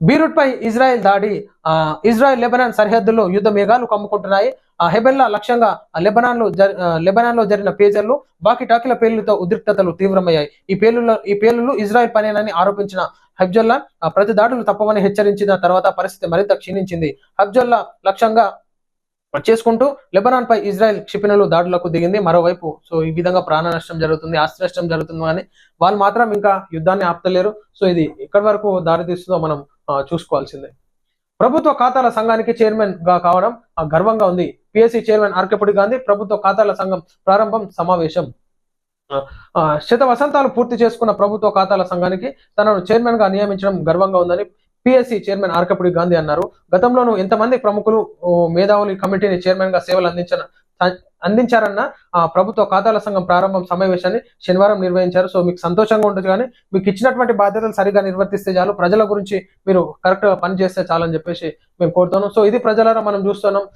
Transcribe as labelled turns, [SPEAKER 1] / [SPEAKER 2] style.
[SPEAKER 1] Beirut పై Israel దాడి ఆ, Israel Lebanon సరిహద్దుల్లో యుద్ధ మేఘాలు కమ్ముకుంటున్నాయి. ఆ హెబెల్లా లక్ష్యంగా లెబనాన్లో లెబనాన్లో జరిగిన పేజర్లు బాకీ టాకీల పేలుతో ఉద్రిక్తతలు తీవ్రమయ్యాయి. ఈ పేలుల ఈ పేలులు ఇజ్రాయెల్ పనేనని ఆరోపించిన హబ్జల్లా ప్రతి దాడులు తప్పవని హెచ్చరించిన తర్వాత పరిస్థితి మరింత క్షీణించింది. హబ్జల్లా లక్ష్యంగా చేసుకుంటూ లెబనాన్ పై ఇజ్రాయెల్ క్షిపణులు దాడులకు దిగింది. మరోవైపు సో ఈ విధంగా ప్రాణ నష్టం జరుగుతుంది ఆస్తి నష్టం జరుగుతుంది కానీ వాళ్ళు మాత్రం ఇంకా యుద్ధాన్ని ఆపుతలేరు. సో ఇది ఎక్కడి వరకు దారితీస్తుందో మనం చూసుకోవాల్సిందే. ప్రభుత్వ ఖాతాల సంఘానికి చైర్మన్గా కావడం గర్వంగా ఉంది. పిఎస్సి చైర్మన్ ఆర్కెపుడి గాంధీ ప్రభుత్వ ఖాతాల సంఘం ప్రారంభం సమావేశం. శత వసంతాలు పూర్తి చేసుకున్న ప్రభుత్వ ఖాతాల సంఘానికి తనను చైర్మన్గా నియమించడం గర్వంగా ఉందని పిఎస్సి చైర్మన్ ఆర్కపుడి గాంధీ అన్నారు. గతంలోనూ ఎంతమంది ప్రముఖులు మేధావులు కమిటీని చైర్మన్గా సేవలు అందించిన అందించారన్న ఆ, ప్రభుత్వ ఖాతాల సంఘం ప్రారంభం సమావేశాన్ని శనివారం నిర్వహించారు. సో మీకు సంతోషంగా ఉంటుంది కానీ మీకు ఇచ్చినటువంటి బాధ్యతలు సరిగా నిర్వర్తిస్తే చాలు. ప్రజల గురించి మీరు కరెక్ట్గా పని చేస్తే చాలని చెప్పేసి మేము కోరుతున్నాం. సో ఇది ప్రజలారా మనం చూస్తున్నాం.